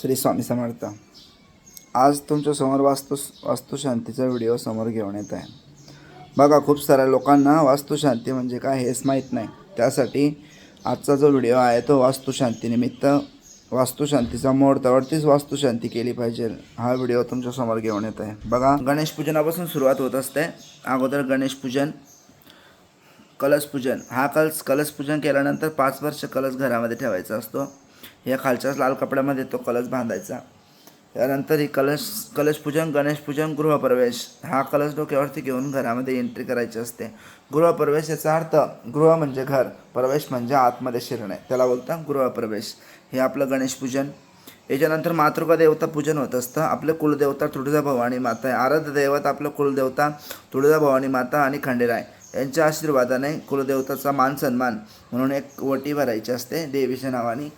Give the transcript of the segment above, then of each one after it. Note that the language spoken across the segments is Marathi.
श्री स्वामी समर्थ. आज तुमच्यासमोर वास्तू वास्तुशांतीचा व्हिडिओ समोर घेऊन येत आहे. बघा खूप साऱ्या लोकांना वास्तुशांती म्हणजे काय हेच माहीत नाही. त्यासाठी आजचा जो व्हिडिओ आहे तो वास्तुशांतीनिमित्त वास्तुशांतीचा मुहूर्तावरतीच वास्तुशांती केली पाहिजे. हा व्हिडिओ तुमच्यासमोर घेऊन येत आहे. बघा गणेश पूजनापासून सुरुवात होत असते. अगोदर गणेश पूजन कलश पूजन. हा कलश कलश पूजन केल्यानंतर पाच वर्ष कलश घरामध्ये ठेवायचा असतो. या खालच्याच लाल कपड्यामध्ये तो कलश बांधायचा. त्यानंतर ही कलश कलशपूजन गणेशपूजन गृहप्रवेश. हा कलश डोक्यावरती घेऊन घरामध्ये एंट्री करायची असते. गृहप्रवेश याचा अर्थ गृह म्हणजे घर प्रवेश म्हणजे आतमध्ये शिरणे. त्याला बोलतात गृहप्रवेश. हे आपलं गणेशपूजन. याच्यानंतर मातृका देवता पूजन होत असतं. आपले कुलदेवता तुळजा भवानी माता आहे आराध्य दैवत आपलं कुलदेवता तुळजा भवानी माता आणि खंडेराय. यांच्या आशीर्वादाने कुलदेवताचा मान सन्मान म्हणून एक वटी भरायची असते देवीच्या नावाने.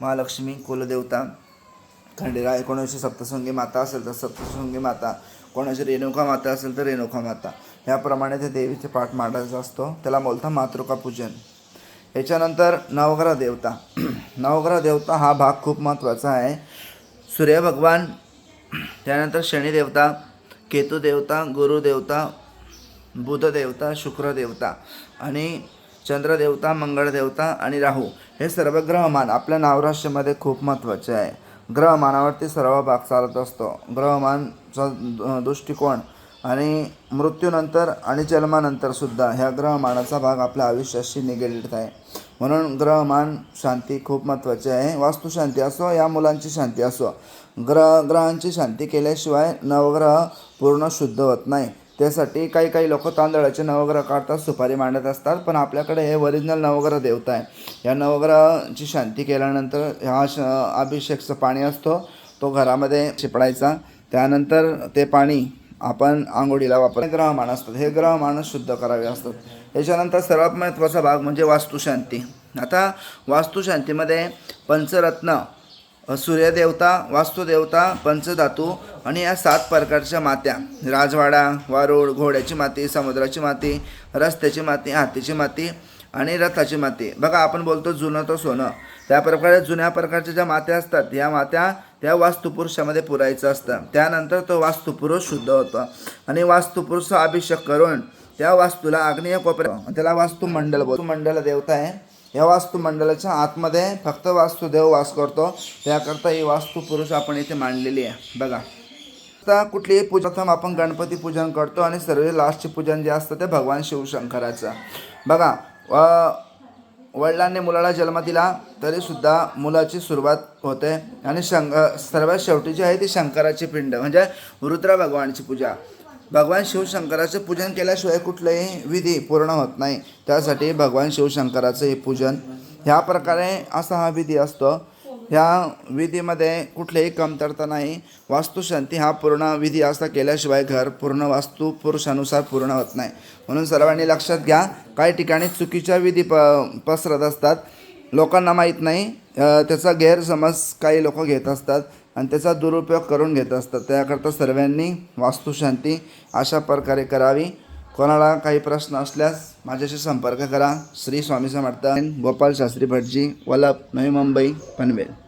महालक्ष्मी कुलदेवता खंडेरा एकोणीसशे सप्तशृंगी माता असेल तर सप्तशृंगी माता. कोणाची रेणुका माता असेल तर रेणुका माता. ह्याप्रमाणे ते देवीचे पाठ मांडायचा असतो. त्याला बोलता मातृका पूजन. याच्यानंतर नवग्रह देवता. नवग्रह देवता हा भाग खूप महत्त्वाचा आहे. सूर्य भगवान त्यानंतर शनिदेवता केतुदेवता गुरुदेवता बुधदेवता शुक्रदेवता आणि चंद्रदेवता मंगळदेवता आणि राहू. हे सर्व ग्रहमान आपल्या नावराष्ट्रामध्ये खूप महत्त्वाचे आहे. ग्रहमानावरती सर्व भाग चालत असतो. ग्रहमानचा द- दृष्टिकोन आणि मृत्यूनंतर आणि जन्मानंतरसुद्धा ह्या ग्रहमानाचा भाग आपल्या आयुष्याशी निगडीत आहे. म्हणून ग्रहमान शांती खूप महत्त्वाची आहे. वास्तुशांती असो या मुलांची शांती असो ग्रह ग्रहांची शांती केल्याशिवाय नवग्रह पूर्ण शुद्ध होत नाही. त्यासाठी काही काही लोक तांदळाचे नवग्रह काढतात सुपारी मांडत असतात पण आपल्याकडे हे ओरिजिनल नवग्रह देवता आहे. या नवग्रहाची शांती केल्यानंतर हा श अभिषेकचं पाणी असतो तो घरामध्ये शिपडायचा. त्यानंतर ते पाणी आपण आंघोळीला वापर ग्रहमान असतात हे ग्रहमान शुद्ध करावे असतात. याच्यानंतर सर्वात महत्त्वाचा भाग म्हणजे वास्तुशांती. आता वास्तुशांतीमध्ये पंचरत्न सूर्यदेवता वास्तुदेवता पंचधातू आणि या सात प्रकारच्या मात्या. राजवाडा वारूळ घोड्याची माती समुद्राची माती रस्त्याची माती हातीची माती आणि रथाची माती. बघा आपण बोलतो जुनं तो सोनं. त्या प्रकारे जुन्या प्रकारच्या ज्या मात्या असतात या मात्या त्या वास्तुपुरुषामध्ये पुरायचं असतं. त्यानंतर तो वास्तुपुरुष शुद्ध होतो आणि वास्तुपुरुष अभिषेक करून त्या वास्तूला आग्नेय कोपऱ्या त्याला वास्तुमंडल बोलतो मंडल देवता आहे. या वास्तुमंडळाच्या आतमध्ये फक्त वास्तुदेव वास करतो. त्याकरता ही वास्तुपुरुष आपण इथे मांडलेली आहे. बघा. आता कुठलीही पूजा प्रथम आपण गणपती पूजन करतो आणि सर्व लास्टचे पूजन जे असतं ते भगवान शिवशंकराचं. बघा व वडिलांनी मुलाला जन्म दिला तरीसुद्धा मुलाची सुरुवात होते. आणि शंक सर्वात शेवटी जी आहे ती शंकराची पिंड म्हणजे रुद्र भगवानची पूजा. भगवान शिवशंकराचं पूजन केल्याशिवाय कुठलंही विधी पूर्ण होत नाही. त्यासाठी भगवान शिवशंकराचं हे पूजन ह्या प्रकारे असा हा विधी असतो. ह्या विधीमध्ये कुठलीही कमतरता नाही. वास्तुशांती हा पूर्ण विधी असा केल्याशिवाय घर पूर्ण वास्तू पुरुषानुसार पूर्ण होत नाही. म्हणून सर्वांनी लक्षात घ्या काही ठिकाणी चुकीच्या विधी प पसरत असतात. लोकांना माहीत नाही. त्याचा गैरसमज काही लोक घेत असतात आणि त्याचा दुरुपयोग करून घेत असतात. त्याकरता सर्वांनी वास्तुशांती अशा प्रकारे करावी. कोणाला काही प्रश्न असल्यास माझ्याशी संपर्क करा. श्री स्वामी समर्थ गोपाल शास्त्री भटजी वल्लभ नवी मुंबई पनवेल.